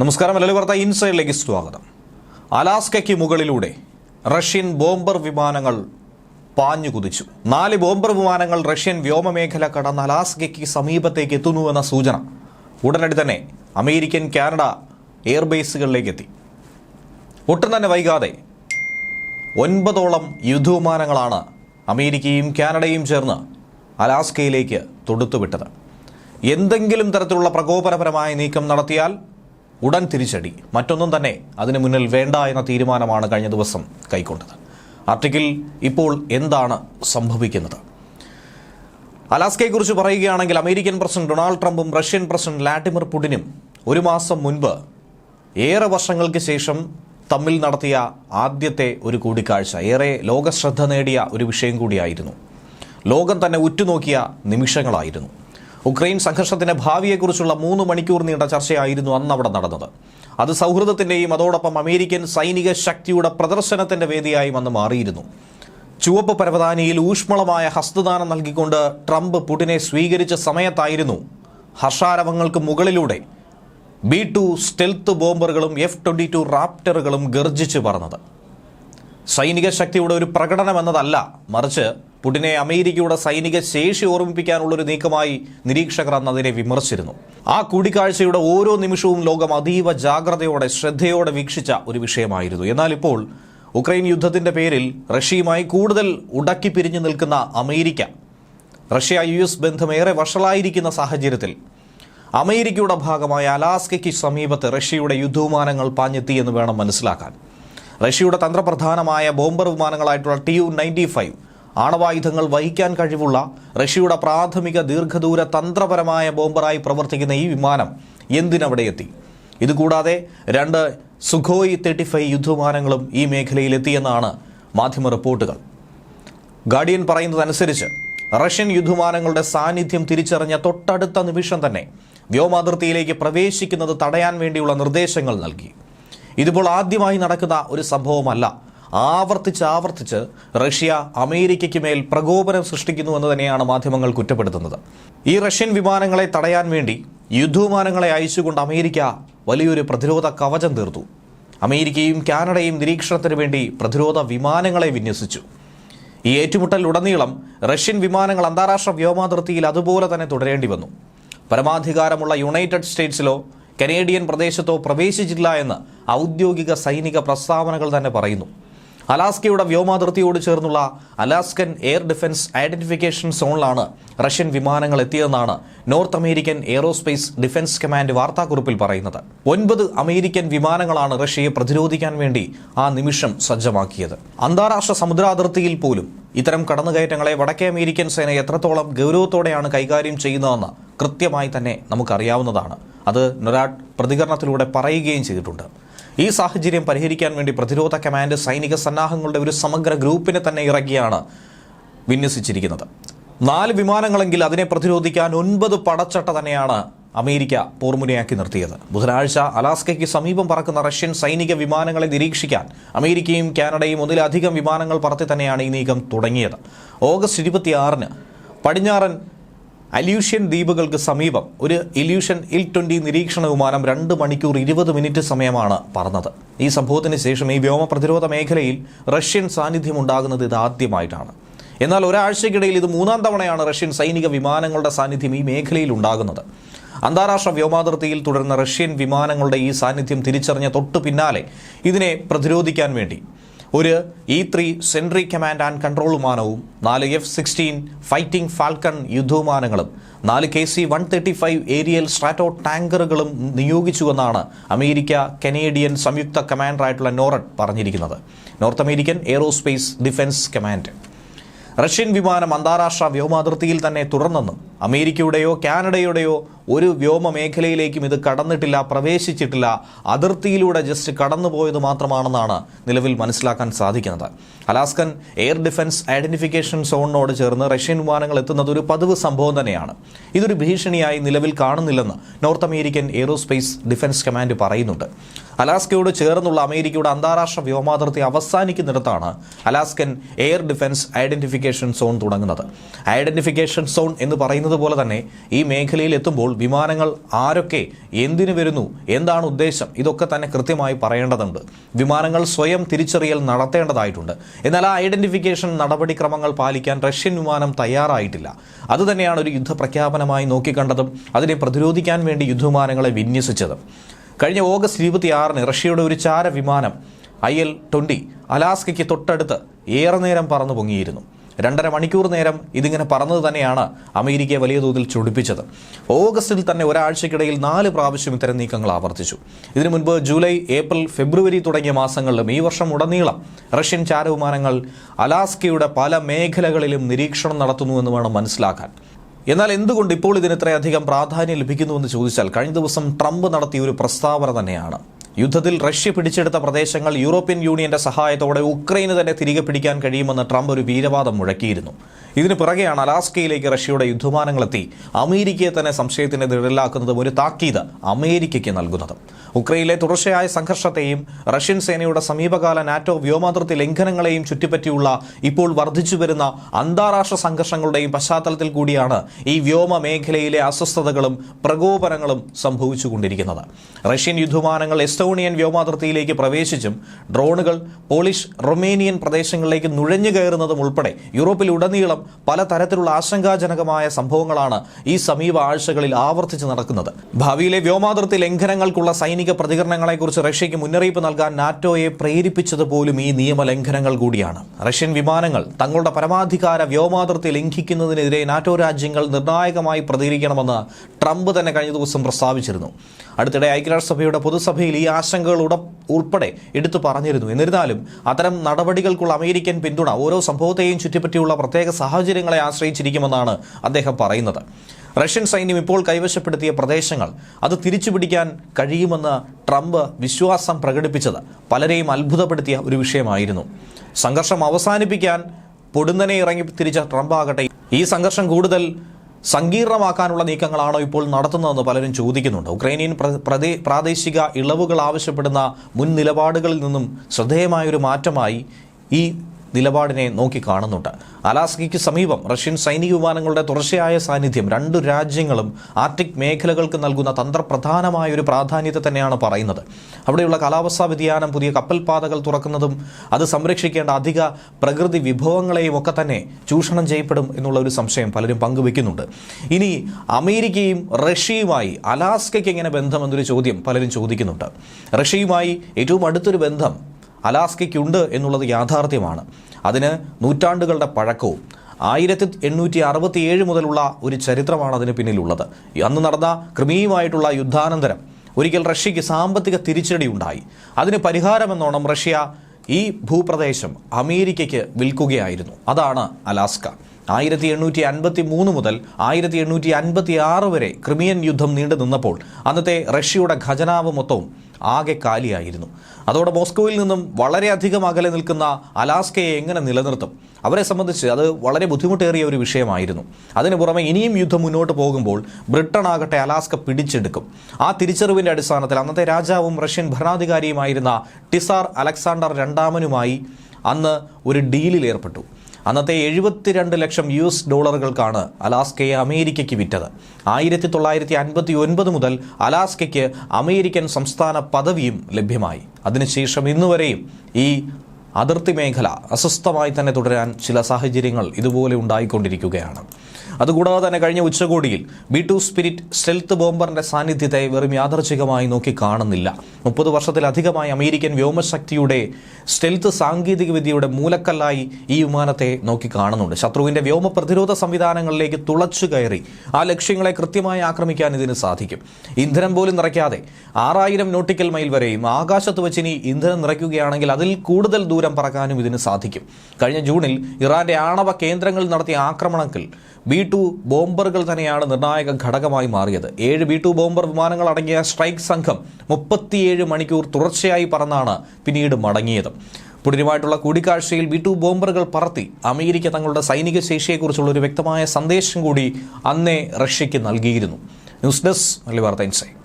നമസ്കാരം മലയാളി ഇൻസൈഡിലേക്ക് സ്വാഗതം. അലാസ്കയ്ക്ക് മുകളിലൂടെ റഷ്യൻ ബോംബർ വിമാനങ്ങൾ പാഞ്ഞു കുതിച്ചു. നാല് ബോംബർ വിമാനങ്ങൾ റഷ്യൻ വ്യോമമേഖല കടന്ന് അലാസ്കയ്ക്ക് സമീപത്തേക്ക് എത്തുന്നുവെന്ന സൂചന ഉടനടി തന്നെ അമേരിക്കൻ കാനഡ എയർബേസുകളിലേക്ക് എത്തി. ഒട്ടും തന്നെ വൈകാതെ ഒൻപതോളം യുദ്ധവിമാനങ്ങളാണ് അമേരിക്കയും കാനഡയും ചേർന്ന് അലാസ്കയിലേക്ക് തൊടുത്തുവിട്ടത്. എന്തെങ്കിലും തരത്തിലുള്ള പ്രകോപനപരമായ നീക്കം നടത്തിയാൽ ഉടൻ തിരിച്ചടി. മറ്റൊന്നും തന്നെ അതിനു മുന്നിൽ വേണ്ട എന്ന തീരുമാനമാണ് കഴിഞ്ഞ ദിവസം കൈക്കൊണ്ടത്. ആർട്ടിക്കിൽ ഇപ്പോൾ എന്താണ് സംഭവിക്കുന്നത്? അലാസ്കയെക്കുറിച്ച് പറയുകയാണെങ്കിൽ അമേരിക്കൻ പ്രസിഡന്റ് ഡൊണാൾഡ് ട്രംപും റഷ്യൻ പ്രസിഡന്റ് വ്ളാഡിമിർ പുടിനും ഒരു മാസം മുൻപ് ഏറെ വർഷങ്ങൾക്ക് ശേഷം തമ്മിൽ നടത്തിയ ആദ്യത്തെ ഒരു കൂടിക്കാഴ്ച ഏറെ ലോകശ്രദ്ധ നേടിയ ഒരു വിഷയം കൂടിയായിരുന്നു. ലോകം തന്നെ ഉറ്റുനോക്കിയ നിമിഷങ്ങളായിരുന്നു. ഉക്രൈൻ സംഘർഷത്തിന്റെ ഭാവിയെക്കുറിച്ചുള്ള മൂന്ന് മണിക്കൂർ നീണ്ട ചർച്ചയായിരുന്നു അന്ന് അവിടെ നടന്നത്. അത് സൗഹൃദത്തിന്റെയും അതോടൊപ്പം അമേരിക്കൻ സൈനിക ശക്തിയുടെ പ്രദർശനത്തിന്റെ വേദിയായും അന്ന് മാറിയിരുന്നു. ചുവപ്പ് പരവതാനിയിൽ ഊഷ്മളമായ ഹസ്തദാനം നൽകിക്കൊണ്ട് ട്രംപ് പുടിനെ സ്വീകരിച്ച സമയത്തായിരുന്നു ഹർഷാരവങ്ങൾക്ക് മുകളിലൂടെ ബി ടു സ്റ്റെൽത്ത് ബോംബറുകളും എഫ് ട്വന്റി ടു റാപ്റ്ററുകളും ഗർജിച്ച് പറന്നത്. സൈനിക ശക്തിയുടെ ഒരു പ്രകടനം എന്നതല്ല മറിച്ച് പുടിനെ അമേരിക്കയുടെ സൈനിക ശേഷി ഓർമ്മിപ്പിക്കാനുള്ളൊരു നീക്കമായി നിരീക്ഷകർ അന്ന് അതിനെ വിമർശിച്ചിരുന്നു. ആ കൂടിക്കാഴ്ചയുടെ ഓരോ നിമിഷവും ലോകം അതീവ ജാഗ്രതയോടെ ശ്രദ്ധയോടെ വീക്ഷിച്ച ഒരു വിഷയമായിരുന്നു. എന്നാൽ ഇപ്പോൾ ഉക്രൈൻ യുദ്ധത്തിന്റെ പേരിൽ റഷ്യയുമായി കൂടുതൽ ഉടക്കി പിരിഞ്ഞു നിൽക്കുന്ന അമേരിക്ക റഷ്യ യു എസ് ബന്ധം ഏറെ വഷളായിരിക്കുന്ന സാഹചര്യത്തിൽ അമേരിക്കയുടെ ഭാഗമായ അലാസ്കയ്ക്ക് സമീപത്ത് റഷ്യയുടെ യുദ്ധവിമാനങ്ങൾ പാഞ്ഞെത്തി എന്ന് വേണം മനസ്സിലാക്കാൻ. റഷ്യയുടെ തന്ത്രപ്രധാനമായ ബോംബർ വിമാനങ്ങളായിട്ടുള്ള ടി യു നയന്റി ഫൈവ് ആണവായുധങ്ങൾ വഹിക്കാൻ കഴിവുള്ള റഷ്യയുടെ പ്രാഥമിക ദീർഘദൂര തന്ത്രപരമായ ബോംബറായി പ്രവർത്തിക്കുന്ന ഈ വിമാനം എന്തിനവിടെ എത്തി? ഇതുകൂടാതെ രണ്ട് സുഖോയ് തേർട്ടി ഫൈവ് യുദ്ധവിമാനങ്ങളും ഈ മേഖലയിൽ എത്തിയെന്നാണ് മാധ്യമ റിപ്പോർട്ടുകൾ. ഗാർഡിയൻ പറയുന്നതനുസരിച്ച് റഷ്യൻ യുദ്ധവിമാനങ്ങളുടെ സാന്നിധ്യം തിരിച്ചറിഞ്ഞ തൊട്ടടുത്ത നിമിഷം തന്നെ വ്യോമാതിർത്തിയിലേക്ക് പ്രവേശിക്കുന്നത് തടയാൻ വേണ്ടിയുള്ള നിർദ്ദേശങ്ങൾ നൽകി. ഇതിപ്പോൾ ആദ്യമായി നടക്കുന്ന ഒരു സംഭവമല്ല ആവർത്തിച്ച് ആവർത്തിച്ച് റഷ്യ അമേരിക്കയ്ക്ക് മേൽ പ്രകോപനം സൃഷ്ടിക്കുന്നു എന്ന് തന്നെയാണ് മാധ്യമങ്ങൾ കുറ്റപ്പെടുത്തുന്നത്. ഈ റഷ്യൻ വിമാനങ്ങളെ തടയാൻ വേണ്ടി യുദ്ധവിമാനങ്ങളെ അയച്ചുകൊണ്ട് അമേരിക്ക വലിയൊരു പ്രതിരോധ കവചം തീർത്തു. അമേരിക്കയും കാനഡയും നിരീക്ഷണത്തിന് വേണ്ടി പ്രതിരോധ വിമാനങ്ങളെ വിന്യസിച്ചു. ഈ ഏറ്റുമുട്ടലിലുടനീളം റഷ്യൻ വിമാനങ്ങൾ അന്താരാഷ്ട്ര വ്യോമാതിർത്തിയിൽ അതുപോലെ തന്നെ തുടരേണ്ടി വന്നു. പരമാധികാരമുള്ള യുണൈറ്റഡ് സ്റ്റേറ്റ്സിലോ കനേഡിയൻ പ്രദേശത്തോ പ്രവേശിച്ചില്ല എന്ന് ഔദ്യോഗിക സൈനിക പ്രസ്താവനകൾ തന്നെ പറയുന്നു. അലാസ്കയുടെ വ്യോമാതിർത്തിയോട് ചേർന്നുള്ള അലാസ്കൻ എയർ ഡിഫൻസ് ഐഡന്റിഫിക്കേഷൻ സോണിലാണ് റഷ്യൻ വിമാനങ്ങൾ എത്തിയതെന്നാണ് North American aerospace defence command വാർത്താക്കുറിപ്പിൽ പറയുന്നത്. ഒൻപത് അമേരിക്കൻ വിമാനങ്ങളാണ് റഷ്യയെ പ്രതിരോധിക്കാൻ വേണ്ടി ആ നിമിഷം സജ്ജമാക്കിയത്. അന്താരാഷ്ട്ര സമുദ്രാതിർത്തിയിൽ പോലും ഇത്തരം കടന്നുകയറ്റങ്ങളെ വടക്കേ അമേരിക്കൻ സേന എത്രത്തോളം ഗൗരവത്തോടെയാണ് കൈകാര്യം ചെയ്യുന്നതെന്ന് കൃത്യമായി തന്നെ നമുക്കറിയാവുന്നതാണ്. അത് നൊരാഡ് പ്രതികരണത്തിലൂടെ പറയുകയും ചെയ്തിട്ടുണ്ട്. ഈ സാഹചര്യം പരിഹരിക്കാൻ വേണ്ടി പ്രതിരോധ കമാൻഡ് സൈനിക സന്നാഹങ്ങളുടെ ഒരു സമഗ്ര ഗ്രൂപ്പിനെ തന്നെ ഇറക്കിയാണ് വിന്യസിച്ചിരിക്കുന്നത്. നാല് വിമാനങ്ങളെങ്കിൽ അതിനെ പ്രതിരോധിക്കാൻ ഒൻപത് പടച്ചട്ട തന്നെയാണ് അമേരിക്ക പോർമുനയാക്കി നിർത്തിയത്. ബുധനാഴ്ച അലാസ്കയ്ക്ക് സമീപം പറക്കുന്ന റഷ്യൻ സൈനിക വിമാനങ്ങളെ നിരീക്ഷിക്കാൻ അമേരിക്കയും കാനഡയും ഒന്നിലധികം വിമാനങ്ങൾ പറത്തി തന്നെയാണ് ഈ നീക്കം തുടങ്ങിയത്. ഓഗസ്റ്റ് ഇരുപത്തിയാറിന് പടിഞ്ഞാറൻ അല്യൂഷ്യൻ ദ്വീപുകൾക്ക് സമീപം ഒരു ഇല്യൂഷൻ ഇൽ ട്വന്റി നിരീക്ഷണ വിമാനം രണ്ട് മണിക്കൂർ ഇരുപത് മിനിറ്റ് സമയമാണ് പറന്നത്. ഈ സംഭവത്തിന് ശേഷം ഈ വ്യോമ പ്രതിരോധ മേഖലയിൽ റഷ്യൻ സാന്നിധ്യം ഉണ്ടാകുന്നത് ഇത് ആദ്യമായിട്ടാണ്. എന്നാൽ ഒരാഴ്ചയ്ക്കിടയിൽ ഇത് മൂന്നാം തവണയാണ് റഷ്യൻ സൈനിക വിമാനങ്ങളുടെ സാന്നിധ്യം ഈ മേഖലയിൽ ഉണ്ടാകുന്നത്. അന്താരാഷ്ട്ര വ്യോമാതിർത്തിയിൽ തുടർന്ന റഷ്യൻ വിമാനങ്ങളുടെ ഈ സാന്നിധ്യം തിരിച്ചറിഞ്ഞ തൊട്ടു പിന്നാലെ ഇതിനെ പ്രതിരോധിക്കാൻ വേണ്ടി ഒരു E three sentry command and control വിമാനവും നാല് എഫ് സിക്സ്റ്റീൻ ഫൈറ്റിംഗ് ഫാൽക്കൺ യുദ്ധവിമാനങ്ങളും നാല് K C one thirty five aerial strato ടാങ്കറുകളും നിയോഗിച്ചുവെന്നാണ് അമേരിക്ക കനേഡിയൻ സംയുക്ത കമാൻഡറായിട്ടുള്ള നോറഡ് പറഞ്ഞിരിക്കുന്നത്. North American aerospace defence command Russian വിമാനം അന്താരാഷ്ട്ര വ്യോമാതിർത്തിയിൽ തന്നെ തുടർന്നെന്നും അമേരിക്കയുടെയോ കാനഡയുടെയോ ഒരു വ്യോമ മേഖലയിലേക്കും ഇത് കടന്നിട്ടില്ല പ്രവേശിച്ചിട്ടില്ല. അതിർത്തിയിലൂടെ ജസ്റ്റ് കടന്നുപോയത് മാത്രമാണെന്നാണ് നിലവിൽ മനസ്സിലാക്കാൻ സാധിക്കുന്നത്. അലാസ്കൻ എയർ ഡിഫൻസ് ഐഡന്റിഫിക്കേഷൻ സോണിനോട് ചേർന്ന് റഷ്യൻ വിമാനങ്ങൾ എത്തുന്നത് ഒരു പതിവ് സംഭവം തന്നെയാണ്. ഇതൊരു ഭീഷണിയായി നിലവിൽ കാണുന്നില്ലെന്ന് North American aerospace defence command പറയുന്നുണ്ട്. അലാസ്കയോട് ചേർന്നുള്ള അമേരിക്കയുടെ അന്താരാഷ്ട്ര വ്യോമാതിർത്തി അവസാനിക്കുന്നിടത്താണ് Alaskan air defence identification zone തുടങ്ങുന്നത്. ഐഡന്റിഫിക്കേഷൻ സോൺ എന്ന് പറയുന്നത് പോലെ തന്നെ ഈ മേഖലയിൽ എത്തുമ്പോൾ വിമാനങ്ങൾ ആരൊക്കെ എന്തിനു വരുന്നു എന്താണ് ഉദ്ദേശം ഇതൊക്കെ തന്നെ കൃത്യമായി പറയേണ്ടതുണ്ട്. വിമാനങ്ങൾ സ്വയം തിരിച്ചറിയൽ നടത്തേണ്ടതായിട്ടുണ്ട്. എന്നാൽ ആ ഐഡന്റിഫിക്കേഷൻ നടപടിക്രമങ്ങൾ പാലിക്കാൻ റഷ്യൻ വിമാനം തയ്യാറായിട്ടില്ല. അതുതന്നെയാണ് ഒരു യുദ്ധപ്രഖ്യാപനമായി നോക്കിക്കണ്ടതും അതിനെ പ്രതിരോധിക്കാൻ വേണ്ടി യുദ്ധവിമാനങ്ങളെ വിന്യസിച്ചതും. കഴിഞ്ഞ ഓഗസ്റ്റ് ഇരുപത്തിയാറിന് റഷ്യയുടെ ഒരു ചാര വിമാനം ഐ എൽ ട്വന്റി അലാസ്കയ്ക്ക് തൊട്ടടുത്ത് ഏറെ നേരം പറന്നു പൊങ്ങിയിരുന്നു. രണ്ടര മണിക്കൂർ നേരം ഇതിങ്ങനെ പറന്നത് തന്നെയാണ് അമേരിക്കയെ വലിയ തോതിൽ ചൊടിപ്പിച്ചത്. ഓഗസ്റ്റിൽ തന്നെ ഒരാഴ്ചക്കിടയിൽ നാല് പ്രാവശ്യം ഇത്തരം നീക്കങ്ങൾ ആവർത്തിച്ചു. ഇതിനു മുൻപ് ജൂലൈ ഏപ്രിൽ ഫെബ്രുവരി തുടങ്ങിയ മാസങ്ങളിലും ഈ വർഷം ഉടനീളം റഷ്യൻ ചാരവിമാനങ്ങൾ അലാസ്കയുടെ പല മേഖലകളിലും നിരീക്ഷണം നടത്തുന്നുവെന്ന് വേണം മനസ്സിലാക്കാൻ. എന്നാൽ എന്തുകൊണ്ട് ഇപ്പോൾ ഇതിന് ഇത്രയധികം പ്രാധാന്യം ലഭിക്കുന്നുവെന്ന് ചോദിച്ചാൽ കഴിഞ്ഞ ദിവസം ട്രംപ് നടത്തിയ ഒരു പ്രസ്താവന തന്നെയാണ്. യുദ്ധത്തിൽ റഷ്യ പിടിച്ചെടുത്ത പ്രദേശങ്ങൾ യൂറോപ്യൻ യൂണിയന്റെ സഹായത്തോടെ ഉക്രൈന് തന്നെ തിരികെ പിടിക്കാൻ കഴിയുമെന്ന് ട്രംപ് ഒരു വീരവാദം മുഴക്കിയിരുന്നു. ഇതിന് പിറകെയാണ് അലാസ്കയിലേക്ക് റഷ്യയുടെ യുദ്ധമാനങ്ങളെത്തി അമേരിക്കയെ തന്നെ സംശയത്തിന് നിഴലാക്കുന്നതും ഒരു താക്കീത് അമേരിക്കയ്ക്ക് നൽകുന്നത്. ഉക്രൈനിലെ തുടർച്ചയായ സംഘർഷത്തെയും റഷ്യൻ സേനയുടെ സമീപകാല നാറ്റോ വ്യോമാതിർത്തി ലംഘനങ്ങളെയും ചുറ്റിപ്പറ്റിയുള്ള ഇപ്പോൾ വർദ്ധിച്ചു വരുന്ന അന്താരാഷ്ട്ര സംഘർഷങ്ങളുടെയും പശ്ചാത്തലത്തിൽ കൂടിയാണ് ഈ വ്യോമ മേഖലയിലെ അസ്വസ്ഥതകളും പ്രകോപനങ്ങളും സംഭവിച്ചുകൊണ്ടിരിക്കുന്നത്. റഷ്യൻ യുദ്ധവിമാനങ്ങൾ എസ്റ്റോണിയൻ വ്യോമാതിർത്തിയിലേക്ക് പ്രവേശിച്ചും ഡ്രോണുകൾ പോളിഷ് റൊമേനിയൻ പ്രദേശങ്ങളിലേക്ക് നുഴഞ്ഞു കയറുന്നതും ഉൾപ്പെടെ യൂറോപ്പിലുടനീളം പലതരത്തിലുള്ള ആശങ്കാജനകമായ സംഭവങ്ങളാണ് ഈ സമീപ ആഴ്ചകളിൽ ആവർത്തിച്ച് നടക്കുന്നത്. ഭാവിയിലെ വ്യോമാതിർത്തി ലംഘനങ്ങൾക്കുള്ള സൈനിക പ്രതികരണങ്ങളെക്കുറിച്ച് റഷ്യയ്ക്ക് മുന്നറിയിപ്പ് നൽകാൻ നാറ്റോയെ പ്രേരിപ്പിച്ചത് പോലും ഈ നിയമലംഘനങ്ങൾ കൂടിയാണ്. റഷ്യൻ വിമാനങ്ങൾ തങ്ങളുടെ പരമാധികാര വ്യോമാതിർത്തി ലംഘിക്കുന്നതിനെതിരെ നാറ്റോ രാജ്യങ്ങൾ നിർണായകമായി പ്രതികരിക്കണമെന്ന് ട്രംപ് തന്നെ കഴിഞ്ഞ ദിവസം പ്രസ്താവിച്ചിരുന്നു. അടുത്തിടെ ഐക്യരാഷ്ട്രസഭയുടെ പൊതുസഭയിൽ ഈ ആശങ്കകൾ ഉൾപ്പെടെ എടുത്തു പറഞ്ഞിരുന്നു. എന്നിരുന്നാലും അത്തരം നടപടികൾക്കുള്ള അമേരിക്കൻ പിന്തുണ ഓരോ സംഭവത്തെയും ചുറ്റിപ്പറ്റിയുള്ള പ്രത്യേക സാഹചര്യങ്ങളെ ആശ്രയിച്ചിരിക്കുമെന്നാണ് അദ്ദേഹം പറയുന്നത്. റഷ്യൻ സൈന്യം ഇപ്പോൾ കൈവശപ്പെടുത്തിയ പ്രദേശങ്ങൾ അത് തിരിച്ചുപിടിക്കാൻ കഴിയുമെന്ന് ട്രംപ് വിശ്വാസം പ്രകടിപ്പിച്ചത് പലരെയും അത്ഭുതപ്പെടുത്തിയ ഒരു വിഷയമായിരുന്നു. സംഘർഷം അവസാനിപ്പിക്കാൻ പൊടുന്നനെ ഇറങ്ങി തിരിച്ച ട്രംപ് ആകട്ടെ ഈ സംഘർഷം കൂടുതൽ സങ്കീർണമാക്കാനുള്ള നീക്കങ്ങളാണോ ഇപ്പോൾ നടത്തുന്നതെന്ന് പലരും ചോദിക്കുന്നുണ്ട്. ഉക്രൈനിയൻ പ്രാദേശിക ഇളവുകൾ ആവശ്യപ്പെടുന്ന മുൻ നിലപാടുകളിൽ നിന്നും ശ്രദ്ധേയമായൊരു മാറ്റമായി ഈ നിലപാടിനെ നോക്കിക്കാണുന്നുണ്ട് അലാസ്കയ്ക്ക് സമീപം റഷ്യൻ സൈനിക വിമാനങ്ങളുടെ തുടർച്ചയായ സാന്നിധ്യം രണ്ടു രാജ്യങ്ങളും ആർട്ടിക് മേഖലകൾക്ക് നൽകുന്ന തന്ത്രപ്രധാനമായ ഒരു പ്രാധാന്യത്തെ തന്നെയാണ് പറയുന്നത്. അവിടെയുള്ള കാലാവസ്ഥാ വ്യതിയാനം പുതിയ കപ്പൽപാതകൾ തുറക്കുന്നതും അത് സംരക്ഷിക്കേണ്ട അധിക പ്രകൃതി വിഭവങ്ങളെയും ഒക്കെ തന്നെ ചൂഷണം ചെയ്യപ്പെടും എന്നുള്ള ഒരു സംശയം പലരും പങ്കുവെക്കുന്നുണ്ട്. ഇനി അമേരിക്കയും റഷ്യയുമായി അലാസ്കയ്ക്ക് എങ്ങനെ ബന്ധമെന്നൊരു ചോദ്യം പലരും ചോദിക്കുന്നുണ്ട്. റഷ്യയുമായി ഏറ്റവും അടുത്തൊരു ബന്ധം അലാസ്കയ്ക്കുണ്ട് എന്നുള്ളത് യാഥാർത്ഥ്യമാണ്. അതിന് നൂറ്റാണ്ടുകളുടെ പഴക്കവും ആയിരത്തി എണ്ണൂറ്റി അറുപത്തിയേഴ് മുതലുള്ള ഒരു ചരിത്രമാണ് അതിന് പിന്നിലുള്ളത്. അന്ന് നടന്ന ക്രിമിയുമായിട്ടുള്ള യുദ്ധാനന്തരം ഒരിക്കൽ റഷ്യയ്ക്ക് സാമ്പത്തിക തിരിച്ചടി ഉണ്ടായി. അതിന് പരിഹാരമെന്നോണം റഷ്യ ഈ ഭൂപ്രദേശം അമേരിക്കയ്ക്ക് വിൽക്കുകയായിരുന്നു. അതാണ് അലാസ്ക. ആയിരത്തി എണ്ണൂറ്റി അൻപത്തി മൂന്ന് മുതൽ ആയിരത്തി എണ്ണൂറ്റി അൻപത്തി ആറ് വരെ ക്രിമിയൻ യുദ്ധം നീണ്ടു നിന്നപ്പോൾ അന്നത്തെ റഷ്യയുടെ ഖജനാവ് മൊത്തവും ആകെ കാലിയായിരുന്നു. അതോടെ മോസ്കോയിൽ നിന്നും വളരെയധികം അകലെ നിൽക്കുന്ന അലാസ്കയെ എങ്ങനെ നിലനിർത്തും? അവരെ സംബന്ധിച്ച് അത് വളരെ ബുദ്ധിമുട്ടേറിയ ഒരു വിഷയമായിരുന്നു. അതിനു പുറമെ ഇനിയും യുദ്ധം മുന്നോട്ട് പോകുമ്പോൾ ബ്രിട്ടൻ ആകട്ടെ അലാസ്ക പിടിച്ചെടുക്കും. ആ തിരിച്ചറിവിന്റെ അടിസ്ഥാനത്തിൽ അന്നത്തെ രാജാവും റഷ്യൻ ഭരണാധികാരിയുമായിരുന്ന ടിസാർ അലക്സാണ്ടർ രണ്ടാമനുമായി അന്ന് ഒരു ഡീലിൽ ഏർപ്പെട്ടു. അന്നത്തെ എഴുപത്തിരണ്ട് ലക്ഷം യു എസ് ഡോളറുകൾക്കാണ് അലാസ്കയെ അമേരിക്കയ്ക്ക് വിറ്റത്. ആയിരത്തി തൊള്ളായിരത്തി അൻപത്തി ഒൻപത് മുതൽ അലാസ്കയ്ക്ക് അമേരിക്കൻ സംസ്ഥാന പദവിയും ലഭ്യമായി. അതിനുശേഷം ഇന്നുവരെയും ഈ അതിർത്തി മേഖല അസ്വസ്ഥമായി തന്നെ തുടരാൻ ചില സാഹചര്യങ്ങൾ ഇതുപോലെ ഉണ്ടായിക്കൊണ്ടിരിക്കുകയാണ്. അതുകൂടാതെ തന്നെ കഴിഞ്ഞ ഉച്ചകോടിയിൽ ബി ടു സ്പിരിറ്റ് സ്റ്റെൽത്ത് ബോംബറിന്റെ സാന്നിധ്യത്തെ വെറും യാദർച്ഛികമായി നോക്കി കാണുന്നില്ല. മുപ്പത് വർഷത്തിലധികമായി അമേരിക്കൻ വ്യോമശക്തിയുടെ സ്റ്റെൽത്ത് സാങ്കേതികവിദ്യയുടെ മൂലക്കല്ലായി ഈ വിമാനത്തെ നോക്കി കാണുന്നുണ്ട്. ശത്രുവിന്റെ വ്യോമ പ്രതിരോധ സംവിധാനങ്ങളിലേക്ക് തുളച്ചു കയറി ആ ലക്ഷ്യങ്ങളെ കൃത്യമായി ആക്രമിക്കാൻ ഇതിന് സാധിക്കും. ഇന്ധനം പോലും നിറയ്ക്കാതെ ആറായിരം നോട്ടിക്കൽ മൈൽ വരെയും ആകാശത്ത് വെച്ച് ഇനി ഇന്ധനം നിറയ്ക്കുകയാണെങ്കിൽ അതിൽ കൂടുതൽ ദൂരം പറക്കാനും ഇതിന് സാധിക്കും. കഴിഞ്ഞ ജൂണിൽ ഇറാന്റെ ആണവ കേന്ദ്രങ്ങളിൽ നടത്തിയ ആക്രമണത്തിൽ ബി ടു ബോംബറുകൾ തന്നെയാണ് നിർണായക ഘടകമായി മാറിയത്. ഏഴ് ബി ടു ബോംബർ വിമാനങ്ങൾ അടങ്ങിയ സ്ട്രൈക്ക് സംഘം മുപ്പത്തിയേഴ് മണിക്കൂർ തുടർച്ചയായി പറന്നാണ് പിന്നീട് മടങ്ങിയത്. പുടിനുമായിട്ടുള്ള കൂടിക്കാഴ്ചയിൽ ബി ടു ബോംബറുകൾ പറത്തി അമേരിക്ക തങ്ങളുടെ സൈനിക ശേഷിയെക്കുറിച്ചുള്ള ഒരു വ്യക്തമായ സന്ദേശം കൂടി അന്നേ റഷ്യയ്ക്ക് നൽകിയിരുന്നു. ന്യൂസ് ഡെസ്ക് വാർത്ത ഇൻസൈറ്റ്